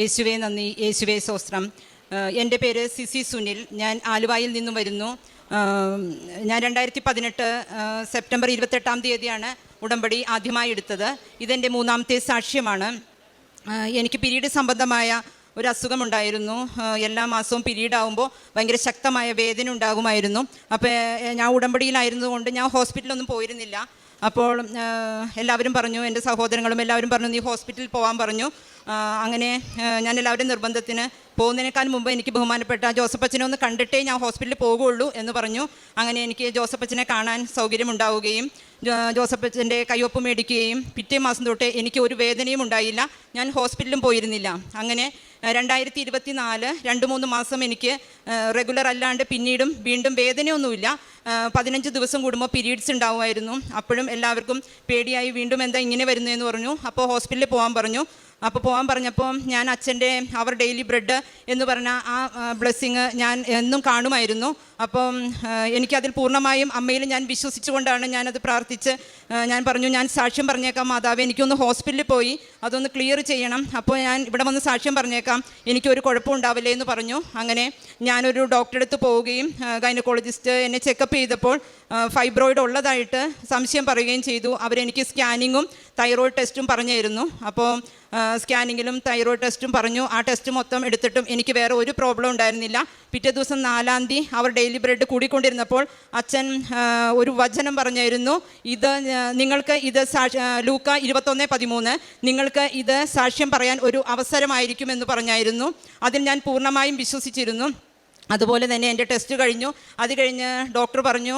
യേശുവേ നന്ദി. യേശുവേ സ്വസ്ത്രം എന്റെ പേര് സിസി സുനിൽ. ഞാൻ ആലുവായിൽ നിന്നും വരുന്നു. ഞാൻ രണ്ടായിരത്തി പതിനെട്ട് സെപ്റ്റംബർ ഇരുപത്തെട്ടാം തീയതിയാണ് ഉടമ്പടി ആദ്യമായി എടുത്തത്. ഇതെന്റെ മൂന്നാമത്തെ സാക്ഷ്യമാണ്. എനിക്ക് പിരീഡ് സംബന്ധമായ ഒരു അസുഖമുണ്ടായിരുന്നു എല്ലാ മാസവും പിരീഡ് ആകുമ്പോൾ ഭയങ്കര ശക്തമായ വേദന ഉണ്ടാകുമായിരുന്നു. അപ്പോൾ ഞാൻ ഉടമ്പടിയിലായിരുന്നതുകൊണ്ട് ഞാൻ ഹോസ്പിറ്റലൊന്നും പോയിരുന്നില്ല. അപ്പോൾ എല്ലാവരും പറഞ്ഞു എന്റെ സഹോദരങ്ങളും എല്ലാവരും പറഞ്ഞു നീ ഹോസ്പിറ്റലിൽ പോകാൻ പറഞ്ഞു. അങ്ങനെ ഞാൻ എല്ലാവരും നിർബന്ധത്തിന് പോകുന്നതിനേക്കാൾ മുമ്പ് എനിക്ക് ബഹുമാനപ്പെട്ട ജോസഫ് അച്ഛനെ ഒന്ന് കണ്ടിട്ടേ ഞാൻ ഹോസ്പിറ്റലിൽ പോകുകയുള്ളൂ എന്ന് പറഞ്ഞു. അങ്ങനെ എനിക്ക് ജോസഫ് അച്ഛനെ കാണാൻ സൗകര്യമുണ്ടാവുകയും ജോസഫ് അച്ഛന്റെ കയ്യൊപ്പ് മേടിക്കുകയും പിറ്റേ മാസം തൊട്ടേ എനിക്ക് ഒരു വേദനയും ഉണ്ടായില്ല. ഞാൻ ഹോസ്പിറ്റലിലും പോയിരുന്നില്ല. അങ്ങനെ രണ്ടായിരത്തി ഇരുപത്തി നാല് രണ്ട് മൂന്ന് മാസം എനിക്ക് റെഗുലർ അല്ലാണ്ട് പിന്നീടും വീണ്ടും വേദനയൊന്നുമില്ല. പതിനഞ്ച് ദിവസം കൂടുമ്പോൾ പീരീഡ്സ് ഉണ്ടാവുമായിരുന്നു. അപ്പോഴും എല്ലാവർക്കും പേടിയായി വീണ്ടും എന്താ ഇങ്ങനെ വരുന്നതെന്ന് പറഞ്ഞു. അപ്പോൾ ഹോസ്പിറ്റലിൽ പോകാൻ പറഞ്ഞു. അപ്പോൾ പോകാൻ പറഞ്ഞപ്പോൾ ഞാൻ അച്ഛന്റെ അവർ ഡെയിലി ബ്രെഡ് എന്ന് പറഞ്ഞ ആ ബ്ലെസ്സിങ് ഞാൻ എന്നും കാണുമായിരുന്നു. അപ്പം എനിക്കതിൽ പൂർണമായും അമ്മയിൽ ഞാൻ വിശ്വസിച്ചുകൊണ്ടാണ് ഞാനത് പ്രാർത്ഥിച്ച് ഞാൻ പറഞ്ഞു ഞാൻ സാക്ഷ്യം പറഞ്ഞേക്കാം മാതാവ് എനിക്കൊന്ന് ഹോസ്പിറ്റലിൽ പോയി അതൊന്ന് ക്ലിയർ ചെയ്യണം. അപ്പോൾ ഞാൻ ഇവിടെ വന്ന് സാക്ഷ്യം പറഞ്ഞേക്കാം എനിക്കൊരു കുഴപ്പം ഉണ്ടാവില്ലേ എന്ന് പറഞ്ഞു. അങ്ങനെ ഞാനൊരു ഡോക്ടറെ അടുത്ത് പോവുകയും ഗൈനക്കോളജിസ്റ്റ് എന്നെ ചെക്കപ്പ് ചെയ്തപ്പോൾ ഫൈബ്രോയിഡ് ഉള്ളതായിട്ട് സംശയം പറയുകയും ചെയ്തു. അവരെനിക്ക് സ്കാനിങ്ങും തൈറോയ്ഡ് ടെസ്റ്റും പറഞ്ഞായിരുന്നു. അപ്പോൾ സ്കാനിങ്ങിലും തൈറോയ്ഡ് ടെസ്റ്റും പറഞ്ഞു. ആ ടെസ്റ്റ് മൊത്തം എടുത്തിട്ടും എനിക്ക് വേറെ ഒരു പ്രോബ്ലം ഉണ്ടായിരുന്നില്ല. പിറ്റേ ദിവസം നാലാം തീയതി അവർ ഡെയിലി ബ്രെഡ് കൂടിക്കൊണ്ടിരുന്നപ്പോൾ അച്ഛൻ ഒരു വചനം പറഞ്ഞായിരുന്നു. ഇത് നിങ്ങൾക്ക് ഇത് സാക്ഷി ലൂക്ക ഇരുപത്തൊന്ന് പതിമൂന്ന് നിങ്ങൾക്ക് ഇത് സാക്ഷ്യം പറയാൻ ഒരു അവസരമായിരിക്കുമെന്ന് പറഞ്ഞായിരുന്നു. അതിൽ ഞാൻ പൂർണമായും വിശ്വസിച്ചിരുന്നു. അതുപോലെ തന്നെ എന്റെ ടെസ്റ്റ് കഴിഞ്ഞു. അത് കഴിഞ്ഞ് ഡോക്ടർ പറഞ്ഞു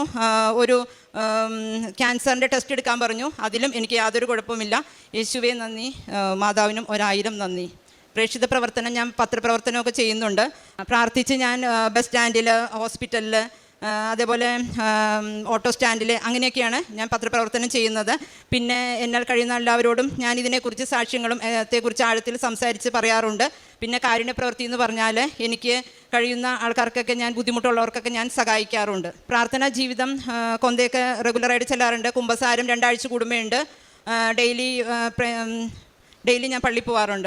ഒരു ക്യാൻസറിന്റെ ടെസ്റ്റ് എടുക്കാൻ പറഞ്ഞു. അതിലും എനിക്ക് യാതൊരു കുഴപ്പമില്ല യേശുവേ നന്ദി. മാതാവിനും ഒരായിരം നന്ദി. പ്രേക്ഷിത പ്രവർത്തനം ഞാൻ പത്രപ്രവർത്തനമൊക്കെ ചെയ്യുന്നുണ്ട്. പ്രാർത്ഥിച്ച് ഞാൻ ബസ് സ്റ്റാൻഡിൽ ഹോസ്പിറ്റലിൽ അതേപോലെ ഓട്ടോ സ്റ്റാൻഡിൽ അങ്ങനെയൊക്കെയാണ് ഞാൻ പത്രപ്രവർത്തനം ചെയ്യുന്നത്. പിന്നെ എന്നാൽ കഴിയുന്ന എല്ലാവരോടും ഞാൻ ഇതിനെക്കുറിച്ച് സാക്ഷ്യങ്ങളും ത്തെക്കുറിച്ച് ആഴത്തിൽ സംസാരിച്ച് പറയാറുണ്ട്. പിന്നെ കാരുണ്യപ്രവൃത്തി എന്ന് പറഞ്ഞാൽ എനിക്ക് കഴിയുന്ന ആൾക്കാർക്കൊക്കെ ഞാൻ ബുദ്ധിമുട്ടുള്ളവർക്കൊക്കെ ഞാൻ സഹായിക്കാറുണ്ട്. പ്രാർത്ഥനാ ജീവിതം കൊന്തയൊക്കെ റെഗുലറായിട്ട് ചെല്ലാറുണ്ട്. കുമ്പസാരം രണ്ടാഴ്ച കൂടുമ്പോഴുണ്ട് ഡെയിലി ഡെയിലി ഞാൻ പള്ളി പോവാറുണ്ട്.